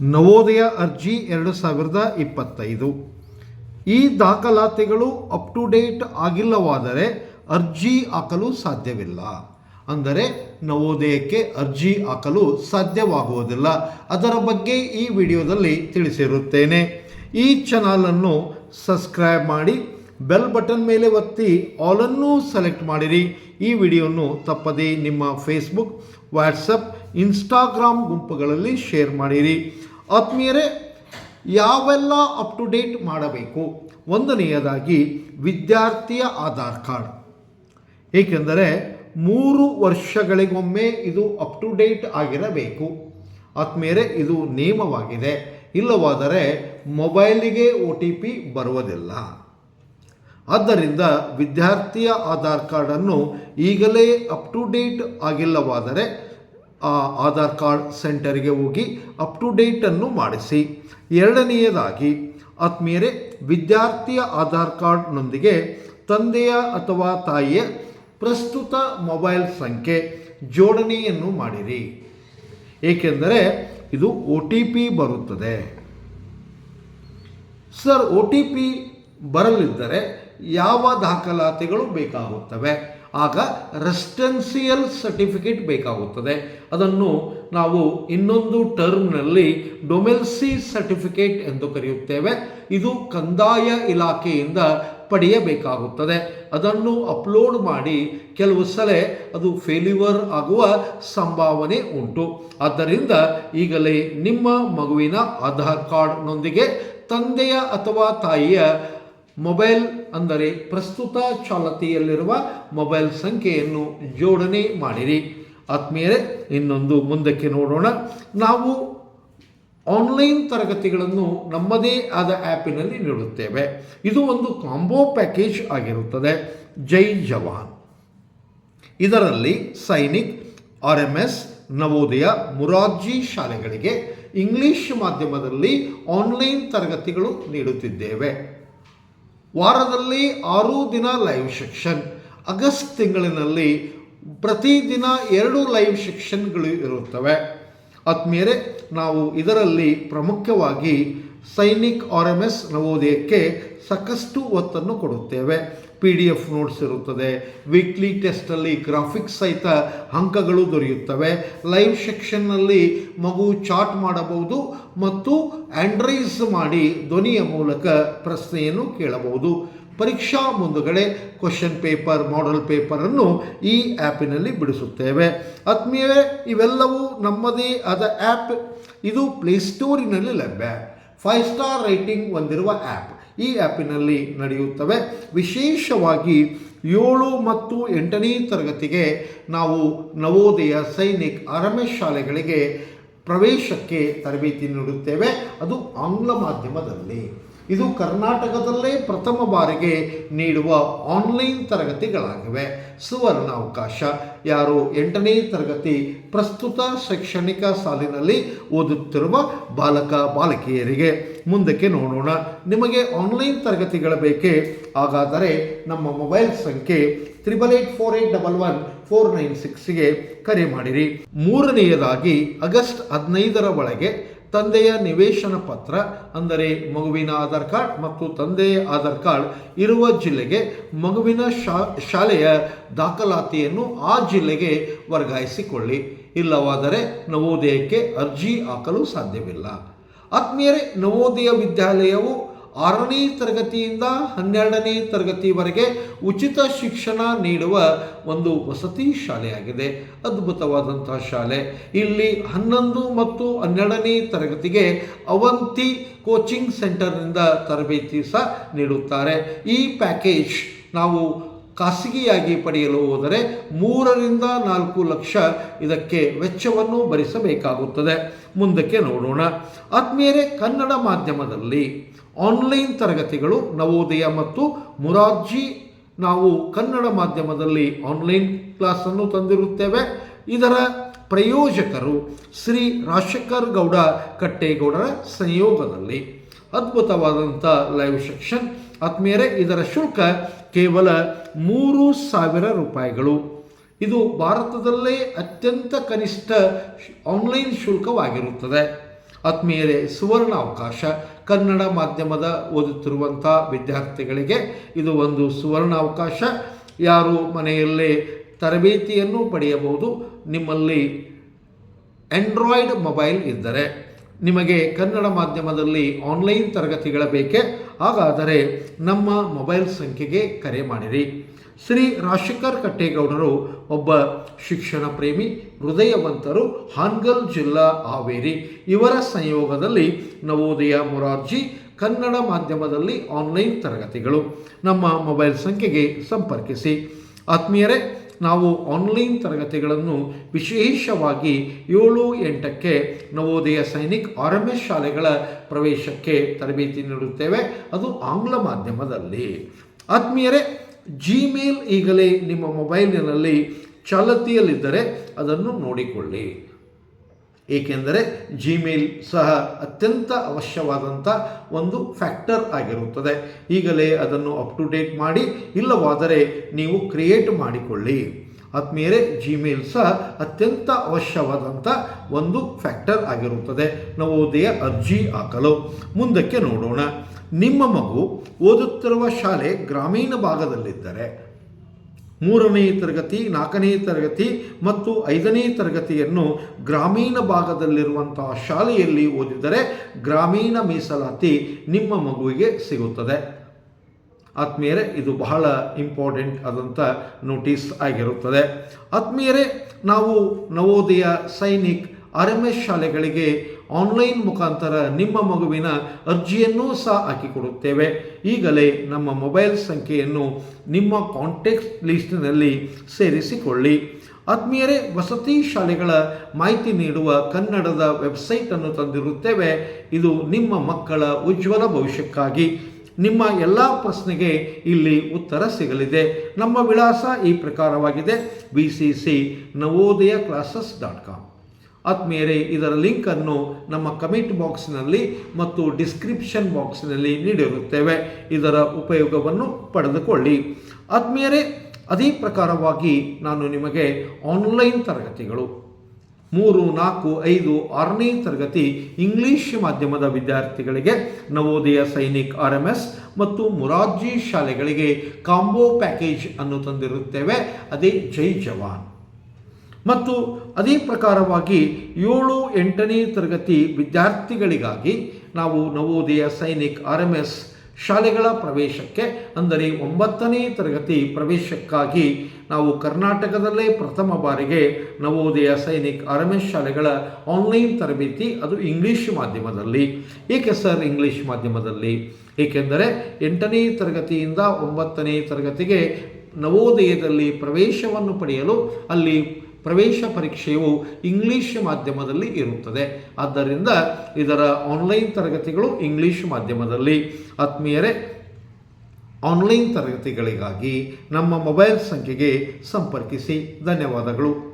ನವೋದಯ ಅರ್ಜಿ ಎರಡು ಸಾವಿರದ ಇಪ್ಪತ್ತೈದು. ಈ ದಾಖಲಾತಿಗಳು ಅಪ್ ಟು ಡೇಟ್ ಆಗಿಲ್ಲವಾದರೆ ಅರ್ಜಿ ಹಾಕಲು ಸಾಧ್ಯವಿಲ್ಲ. ಅಂದರೆ ನವೋದಯಕ್ಕೆ ಅರ್ಜಿ ಹಾಕಲು ಸಾಧ್ಯವಾಗುವುದಿಲ್ಲ. ಅದರ ಬಗ್ಗೆ ಈ ವಿಡಿಯೋದಲ್ಲಿ ತಿಳಿಸಿರುತ್ತೇನೆ. ಈ ಚಾನಲನ್ನು ಸಬ್ಸ್ಕ್ರೈಬ್ ಮಾಡಿ ಬೆಲ್ ಬಟನ್ ಮೇಲೆ ಒತ್ತಿ ಆಲನ್ನು ಸೆಲೆಕ್ಟ್ ಮಾಡಿರಿ. ಈ ವಿಡಿಯೋನು ತಪ್ಪದೇ ನಿಮ್ಮ ಫೇಸ್ಬುಕ್ ವಾಟ್ಸಪ್ ಇನ್ಸ್ಟಾಗ್ರಾಮ್ ಗುಂಪುಗಳಲ್ಲಿ ಶೇರ್ ಮಾಡಿರಿ. ಆತ್ಮೀಯರೇ, ಯಾವೆಲ್ಲ ಅಪ್ ಟು ಡೇಟ್ ಮಾಡಬೇಕು? ಒಂದನೆಯದಾಗಿ ವಿದ್ಯಾರ್ಥಿಯ ಆಧಾರ್ ಕಾರ್ಡ್. ಏಕೆಂದರೆ ಮೂರು ವರ್ಷಗಳಿಗೊಮ್ಮೆ ಇದು ಅಪ್ ಟು ಡೇಟ್ ಆಗಿರಬೇಕು. ಆತ್ಮೇಲೆ ಇದು ನಿಯಮವಾಗಿದೆ. ಇಲ್ಲವಾದರೆ ಮೊಬೈಲಿಗೆ ಒ ಟಿ ಪಿ ಬರುವುದಿಲ್ಲ. ಆದ್ದರಿಂದ ವಿದ್ಯಾರ್ಥಿಯ ಆಧಾರ್ ಕಾರ್ಡನ್ನು ಈಗಲೇ ಅಪ್ ಟು ಡೇಟ್ ಆಗಿಲ್ಲವಾದರೆ ಆಧಾರ್ ಕಾರ್ಡ್ ಸೆಂಟರ್ಗೆ ಹೋಗಿ ಅಪ್ ಟು ಡೇಟನ್ನು ಮಾಡಿಸಿ. ಎರಡನೆಯದಾಗಿ, ಆತ್ಮೀಯರೇ, ವಿದ್ಯಾರ್ಥಿಯ ಆಧಾರ್ ಕಾರ್ಡ್ನೊಂದಿಗೆ ತಂದೆಯ ಅಥವಾ ತಾಯಿಯ ಪ್ರಸ್ತುತ ಮೊಬೈಲ್ ಸಂಖ್ಯೆ ಜೋಡಣೆಯನ್ನು ಮಾಡಿರಿ. ಏಕೆಂದರೆ ಇದು ಒ ಟಿ ಪಿ ಬರುತ್ತದೆ. ಸರ್, ಒ ಟಿ ಪಿ ಬರಲಿದ್ದರೆ ಯಾವ ದಾಖಲಾತಿಗಳು ಬೇಕಾಗುತ್ತವೆ? ಆಗ ರೆಸ್ಟೆನ್ಸಿಯಲ್ ಸರ್ಟಿಫಿಕೇಟ್ ಬೇಕಾಗುತ್ತದೆ. ಅದನ್ನು ನಾವು ಇನ್ನೊಂದು ಟರ್ಮ್ನಲ್ಲಿ ಡೊಮೆಲ್ಸಿ ಸರ್ಟಿಫಿಕೇಟ್ ಎಂದು ಕರೆಯುತ್ತೇವೆ. ಇದು ಕಂದಾಯ ಇಲಾಖೆಯಿಂದ ಪಡೆಯಬೇಕಾಗುತ್ತದೆ. ಅದನ್ನು ಅಪ್ಲೋಡ್ ಮಾಡಿ ಕೆಲವು ಸಲ ಅದು ಫೇಲ್ಯೂವರ್ ಆಗುವ ಸಂಭಾವನೆ ಉಂಟು. ಆದ್ದರಿಂದ ಈಗಲೇ ನಿಮ್ಮ ಮಗುವಿನ ಆಧಾರ್ ಕಾರ್ಡ್ನೊಂದಿಗೆ ತಂದೆಯ ಅಥವಾ ತಾಯಿಯ ಮೊಬೈಲ್ ಅಂದರೆ ಪ್ರಸ್ತುತ ಚಾಲತಿಯಲ್ಲಿರುವ ಮೊಬೈಲ್ ಸಂಖ್ಯೆಯನ್ನು ಜೋಡಣೆ ಮಾಡಿರಿ. ಆತ್ಮೀಯರೇ, ಇನ್ನೊಂದು ಮುಂದಕ್ಕೆ ನೋಡೋಣ. ನಾವು ಆನ್ಲೈನ್ ತರಗತಿಗಳನ್ನು ನಮ್ಮದೇ ಆದ ಆ್ಯಪಿನಲ್ಲಿ ನೀಡುತ್ತೇವೆ. ಇದು ಒಂದು ಕಾಂಬೋ ಪ್ಯಾಕೇಜ್ ಆಗಿರುತ್ತದೆ. ಜೈ ಜವಾನ್. ಇದರಲ್ಲಿ Sainik R M S Navodaya, Murarji ಶಾಲೆಗಳಿಗೆ ಇಂಗ್ಲಿಷ್ ಮಾಧ್ಯಮದಲ್ಲಿ ಆನ್ಲೈನ್ ತರಗತಿಗಳು ನೀಡುತ್ತಿದ್ದೇವೆ. ವಾರದಲ್ಲಿ ಆರು ದಿನ ಲೈವ್ ಸೆಕ್ಷನ್ ಆಗಸ್ಟ್ ತಿಂಗಳಿನಲ್ಲಿ ಪ್ರತಿದಿನ ಎರಡು ಲೈವ್ ಸೆಕ್ಷನ್ಗಳು ಇರುತ್ತವೆ. ಆದ್ಮೇಲೆ ನಾವು ಇದರಲ್ಲಿ ಪ್ರಮುಖವಾಗಿ ಸೈನಿಕ್ ಆರ್ ಎಂ ಎಸ್ ನವೋದಯಕ್ಕೆ ಸಾಕಷ್ಟು ಒತ್ತನ್ನು ಕೊಡುತ್ತೇವೆ. ಪಿ ಡಿ ಎಫ್ ನೋಟ್ಸ್ ಇರುತ್ತದೆ. ವೀಕ್ಲಿ ಟೆಸ್ಟಲ್ಲಿ ಗ್ರಾಫಿಕ್ಸ್ ಸಹಿತ ಅಂಕಗಳು ದೊರೆಯುತ್ತವೆ. ಲೈವ್ ಸೆಕ್ಷನ್ನಲ್ಲಿ ಮಗು ಚಾಟ್ ಮಾಡಬಹುದು ಮತ್ತು ಆ್ಯಂಡ್ರೈಸ್ ಮಾಡಿ ಧ್ವನಿಯ ಮೂಲಕ ಪ್ರಶ್ನೆಯನ್ನು ಕೇಳಬಹುದು. ಪರೀಕ್ಷಾ ಮುಂದುಗಡೆ ಕ್ವಶನ್ ಪೇಪರ್ ಮಾಡೆಲ್ ಪೇಪರನ್ನು ಈ ಆ್ಯಪಿನಲ್ಲಿ ಬಿಡಿಸುತ್ತೇವೆ. ಆತ್ಮೀಯವೇ, ಇವೆಲ್ಲವೂ ನಮ್ಮದೇ ಆದ ಆ್ಯಪ್ ಇದು ಪ್ಲೇಸ್ಟೋರಿನಲ್ಲಿ ಲಭ್ಯ. ಫೈವ್ ಸ್ಟಾರ್ ರೇಟಿಂಗ್ ಹೊಂದಿರುವ ಆ್ಯಪ್ ಈ ಆ್ಯಪಿನಲ್ಲಿ ನಡೆಯುತ್ತವೆ. ವಿಶೇಷವಾಗಿ ಏಳು ಮತ್ತು ಎಂಟನೇ ತರಗತಿಗೆ ನಾವು ನವೋದಯ ಸೈನಿಕ್ ಆರಂಭ ಶಾಲೆಗಳಿಗೆ ಪ್ರವೇಶಕ್ಕೆ ತರಬೇತಿ ನೀಡುತ್ತೇವೆ. ಅದು ಆಂಗ್ಲ ಮಾಧ್ಯಮದಲ್ಲಿ. ಇದು ಕರ್ನಾಟಕದಲ್ಲೇ ಪ್ರಥಮ ಬಾರಿಗೆ ನೀಡುವ ಆನ್ಲೈನ್ ತರಗತಿಗಳಾಗಿವೆ. ಸುವರ್ಣ ಅವಕಾಶ ಯಾರು ಎಂಟನೇ ತರಗತಿ ಪ್ರಸ್ತುತ ಶೈಕ್ಷಣಿಕ ಸಾಲಿನಲ್ಲಿ ಓದುತ್ತಿರುವ ಬಾಲಕ, ಬಾಲಕಿಯರಿಗೆ ಮುಂದಕ್ಕೆ ನೋಡೋಣ. ನಿಮಗೆ ಆನ್ಲೈನ್ ತರಗತಿಗಳ ಬೇಕೇ? ಹಾಗಾದರೆ ನಮ್ಮ ಮೊಬೈಲ್ ಸಂಖ್ಯೆ triple eight four eight double one four nine ಸಿಕ್ಸ್ಗೆ ಕರೆ ಮಾಡಿರಿ. ಮೂರನೆಯದಾಗಿ ಆಗಸ್ಟ್ ಹದಿನೈದರ ಒಳಗೆ ತಂದೆಯ ನಿವೇಶನ ಪತ್ರ, ಅಂದರೆ ಮಗುವಿನ ಆಧಾರ್ ಕಾರ್ಡ್ ಮತ್ತು ತಂದೆಯ ಆಧಾರ್ ಕಾರ್ಡ್ ಇರುವ ಜಿಲ್ಲೆಗೆ ಮಗುವಿನ ಶಾ, ಶಾಲೆಯ ದಾಖಲಾತಿಯನ್ನು ಆ ಜಿಲ್ಲೆಗೆ ವರ್ಗಾಯಿಸಿಕೊಳ್ಳಿ. ಇಲ್ಲವಾದರೆ ನವೋದಯಕ್ಕೆ ಅರ್ಜಿ ಹಾಕಲು ಸಾಧ್ಯವಿಲ್ಲ. ಆತ್ಮೀಯರೇ, ನವೋದಯ ವಿದ್ಯಾಲಯವು ಆರನೇ ತರಗತಿಯಿಂದ ಹನ್ನೆರಡನೇ ತರಗತಿವರೆಗೆ ಉಚಿತ ಶಿಕ್ಷಣ ನೀಡುವ ಒಂದು ವಸತಿ ಶಾಲೆಯಾಗಿದೆ. ಅದ್ಭುತವಾದಂತಹ ಶಾಲೆ. ಇಲ್ಲಿ ಹನ್ನೊಂದು ಮತ್ತು ಹನ್ನೆರಡನೇ ತರಗತಿಗೆ ಅವಂತಿ ಕೋಚಿಂಗ್ ಸೆಂಟರ್ನಿಂದ ತರಬೇತಿ ಸಹ ನೀಡುತ್ತಾರೆ. ಈ ಪ್ಯಾಕೇಜ್ ನಾವು ಖಾಸಗಿಯಾಗಿ ಪಡೆಯಲು ಹೋದರೆ ಮೂರರಿಂದ ನಾಲ್ಕು ಲಕ್ಷ ಇದಕ್ಕೆ ವೆಚ್ಚವನ್ನು ಭರಿಸಬೇಕಾಗುತ್ತದೆ. ಮುಂದಕ್ಕೆ ನೋಡೋಣ. ಆತ್ಮೀಯರೇ, ಕನ್ನಡ ಮಾಧ್ಯಮದಲ್ಲಿ ಆನ್ಲೈನ್ ತರಗತಿಗಳು, ನವೋದಯ ಮತ್ತು ಮುರಾರ್ಜಿ, ನಾವು ಕನ್ನಡ ಮಾಧ್ಯಮದಲ್ಲಿ ಆನ್ಲೈನ್ ಕ್ಲಾಸನ್ನು ತಂದಿರುತ್ತೇವೆ. ಇದರ ಪ್ರಯೋಜಕರು ಶ್ರೀ ರಾಜಶೇಖರ್ ಗೌಡ ಕಟ್ಟೇಗೌಡರ ಸಂಯೋಗದಲ್ಲಿ. ಅದ್ಭುತವಾದಂಥ ಲೈವ್ ಸೆಕ್ಷನ್. ಆತ್ಮೀಯರೇ, ಇದರ ಶುಲ್ಕ ಕೇವಲ ಮೂರು ಸಾವಿರ ರೂಪಾಯಿಗಳು. ಇದು ಭಾರತದಲ್ಲೇ ಅತ್ಯಂತ ಕನಿಷ್ಠ ಆನ್ಲೈನ್ ಶುಲ್ಕವಾಗಿರುತ್ತದೆ. ಆತ್ಮೀಯರೇ, ಸುವರ್ಣ ಅವಕಾಶ. ಕನ್ನಡ ಮಾಧ್ಯಮದ ಓದುತ್ತಿರುವಂಥ ವಿದ್ಯಾರ್ಥಿಗಳಿಗೆ ಇದು ಒಂದು ಸುವರ್ಣ ಅವಕಾಶ. ಯಾರು ಮನೆಯಲ್ಲೇ ತರಬೇತಿಯನ್ನು ಪಡೆಯಬಹುದು. ನಿಮ್ಮಲ್ಲಿ ಆಂಡ್ರಾಯ್ಡ್ ಮೊಬೈಲ್ ಇದ್ದರೆ ನಿಮಗೆ ಕನ್ನಡ ಮಾಧ್ಯಮದಲ್ಲಿ ಆನ್ಲೈನ್ ತರಗತಿಗಳ ಬೇಕೆ? ಹಾಗಾದರೆ ನಮ್ಮ ಮೊಬೈಲ್ ಸಂಖ್ಯೆಗೆ ಕರೆ ಮಾಡಿರಿ. ಶ್ರೀ ರಾಜಶೇಖರ್ ಕಟ್ಟೇಗೌಡರು ಒಬ್ಬ ಶಿಕ್ಷಣ ಪ್ರೇಮಿ, ಹೃದಯವಂತರು, ಹಾನ್ಗಲ್ ಜಿಲ್ಲಾ ಹಾವೇರಿ. ಇವರ ಸಂಯೋಗದಲ್ಲಿ ನವೋದಯ ಮೊರಾರ್ಜಿ ಕನ್ನಡ ಮಾಧ್ಯಮದಲ್ಲಿ ಆನ್ಲೈನ್ ತರಗತಿಗಳು. ನಮ್ಮ ಮೊಬೈಲ್ ಸಂಖ್ಯೆಗೆ ಸಂಪರ್ಕಿಸಿ. ಆತ್ಮೀಯರೇ ನಾವು ಆನ್ಲೈನ್ ತರಗತಿಗಳನ್ನು ವಿಶೇಷವಾಗಿ ಏಳು ಎಂಟಕ್ಕೆ Navodaya Sainik R M S ಶಾಲೆಗಳ ಪ್ರವೇಶಕ್ಕೆ ತರಬೇತಿ ನೀಡುತ್ತೇವೆ. ಅದು ಆಂಗ್ಲ ಮಾಧ್ಯಮದಲ್ಲಿ. ಆತ್ಮೀಯರೇ ಜಿಮೇಲ್ ಈಗಲೇ ನಿಮ್ಮ ಮೊಬೈಲಿನಲ್ಲಿ ಚಾಲತಿಯಲ್ಲಿದ್ದರೆ ಅದನ್ನು ನೋಡಿಕೊಳ್ಳಿ. ಏಕೆಂದರೆ ಜಿಮೇಲ್ ಸಹ ಅತ್ಯಂತ ಅವಶ್ಯವಾದಂಥ ಒಂದು ಫ್ಯಾಕ್ಟರ್ ಆಗಿರುತ್ತದೆ. ಈಗಲೇ ಅದನ್ನು ಅಪ್ ಟು ಡೇಟ್ ಮಾಡಿ, ಇಲ್ಲವಾದರೆ ನೀವು ಕ್ರಿಯೇಟ್ ಮಾಡಿಕೊಳ್ಳಿ. ಆತ್ಮೀಯರೇ ಜಿಮೇಲ್ ಸಹ ಅತ್ಯಂತ ಅವಶ್ಯವಾದಂಥ ಒಂದು ಫ್ಯಾಕ್ಟರ್ ಆಗಿರುತ್ತದೆ. ನವೋದಯ ಅರ್ಜಿ ಹಾಕಲು. ಮುಂದಕ್ಕೆ ನೋಡೋಣ. ನಿಮ್ಮ ಮಗು ಓದುತ್ತಿರುವ ಶಾಲೆ ಗ್ರಾಮೀಣ ಭಾಗದಲ್ಲಿದ್ದರೆ ಮೂರನೇ ತರಗತಿ, ನಾಲ್ಕನೇ ತರಗತಿ ಮತ್ತು ಐದನೇ ತರಗತಿಯನ್ನು ಗ್ರಾಮೀಣ ಭಾಗದಲ್ಲಿರುವಂತಹ ಶಾಲೆಯಲ್ಲಿ ಓದಿದರೆ ಗ್ರಾಮೀಣ ಮೀಸಲಾತಿ ನಿಮ್ಮ ಮಗುವಿಗೆ ಸಿಗುತ್ತದೆ. ಆತ್ಮೀಯರೇ, ಇದು ಬಹಳ ಇಂಪಾರ್ಟೆಂಟ್ ಆದಂಥ ನೋಟಿಸ್ ಆಗಿರುತ್ತದೆ. ಆತ್ಮೀಯರೇ, ನಾವು Navodaya Sainik R M S ಶಾಲೆಗಳಿಗೆ ಆನ್ಲೈನ್ ಮುಖಾಂತರ ನಿಮ್ಮ ಮಗುವಿನ ಅರ್ಜಿಯನ್ನೂ ಸಹ ಹಾಕಿಕೊಡುತ್ತೇವೆ. ಈಗಲೇ ನಮ್ಮ ಮೊಬೈಲ್ ಸಂಖ್ಯೆಯನ್ನು ನಿಮ್ಮ ಕಾಂಟ್ಯಾಕ್ಟ್ ಲಿಸ್ಟ್ನಲ್ಲಿ ಸೇರಿಸಿಕೊಳ್ಳಿ. ಆತ್ಮೀಯರೇ, ವಸತಿ ಶಾಲೆಗಳ ಮಾಹಿತಿ ನೀಡುವ ಕನ್ನಡದ ವೆಬ್ಸೈಟನ್ನು ತಂದಿರುತ್ತೇವೆ. ಇದು ನಿಮ್ಮ ಮಕ್ಕಳ ಉಜ್ವಲ ಭವಿಷ್ಯಕ್ಕಾಗಿ. ನಿಮ್ಮ ಎಲ್ಲ ಪ್ರಶ್ನೆಗೆ ಇಲ್ಲಿ ಉತ್ತರ ಸಿಗಲಿದೆ. ನಮ್ಮ ವಿಳಾಸ ಈ ಪ್ರಕಾರವಾಗಿದೆ. B C C Navodaya classes dot com. ಆತ್ಮೀಯರೇ, ಇದರ ಲಿಂಕನ್ನು ನಮ್ಮ ಕಮೆಂಟ್ ಬಾಕ್ಸ್ನಲ್ಲಿ ಮತ್ತು ಡಿಸ್ಕ್ರಿಪ್ಷನ್ ಬಾಕ್ಸ್ನಲ್ಲಿ ನೀಡಿರುತ್ತೇವೆ. ಇದರ ಉಪಯೋಗವನ್ನು ಪಡೆದುಕೊಳ್ಳಿ. ಆತ್ಮೀಯರೇ, ಅದೇ ಪ್ರಕಾರವಾಗಿ ನಾನು ನಿಮಗೆ ಆನ್ಲೈನ್ ತರಗತಿಗಳು. ಮೂರು, ನಾಲ್ಕು, ಐದು, ಆರನೇ ತರಗತಿ ಇಂಗ್ಲಿಷ್ ಮಾಧ್ಯಮದ ವಿದ್ಯಾರ್ಥಿಗಳಿಗೆ, Navodaya Sainik R M S ಮತ್ತು ಮುರಾರ್ಜಿ ಶಾಲೆಗಳಿಗೆ ಕಾಂಬೋ ಪ್ಯಾಕೇಜ್ ಅನ್ನು ತಂದಿರುತ್ತೇವೆ. ಅದೇ ಜೈ ಜವಾನ್. ಮತ್ತು ಅದೇ ಪ್ರಕಾರವಾಗಿ ಏಳು ಎಂಟನೇ ತರಗತಿ ವಿದ್ಯಾರ್ಥಿಗಳಿಗಾಗಿ ನಾವು Navodaya Sainik R M S ಶಾಲೆಗಳ ಪ್ರವೇಶಕ್ಕೆ, ಅಂದರೆ ಒಂಬತ್ತನೇ ತರಗತಿ ಪ್ರವೇಶಕ್ಕಾಗಿ ನಾವು ಕರ್ನಾಟಕದಲ್ಲೇ ಪ್ರಥಮ ಬಾರಿಗೆ Navodaya Sainik R M S ಶಾಲೆಗಳ ಆನ್ಲೈನ್ ತರಬೇತಿ, ಅದು ಇಂಗ್ಲೀಷ್ ಮಾಧ್ಯಮದಲ್ಲಿ. ಏಕೆ ಸರ್ ಇಂಗ್ಲೀಷ್ ಮಾಧ್ಯಮದಲ್ಲಿ? ಏಕೆಂದರೆ ಎಂಟನೇ ತರಗತಿಯಿಂದ ಒಂಬತ್ತನೇ ತರಗತಿಗೆ ನವೋದಯದಲ್ಲಿ ಪ್ರವೇಶವನ್ನು ಪಡೆಯಲು ಅಲ್ಲಿ ಪ್ರವೇಶ ಪರೀಕ್ಷೆಯು ಇಂಗ್ಲಿಷ್ ಮಾಧ್ಯಮದಲ್ಲಿ ಇರುತ್ತದೆ. ಆದ್ದರಿಂದ ಇದರ ಆನ್ಲೈನ್ ತರಗತಿಗಳು ಇಂಗ್ಲಿಷ್ ಮಾಧ್ಯಮದಲ್ಲಿ. ಆತ್ಮೀಯರೇ ಆನ್ಲೈನ್ ತರಗತಿಗಳಿಗಾಗಿ ನಮ್ಮ ಮೊಬೈಲ್ ಸಂಖ್ಯೆಗೆ ಸಂಪರ್ಕಿಸಿ. ಧನ್ಯವಾದಗಳು.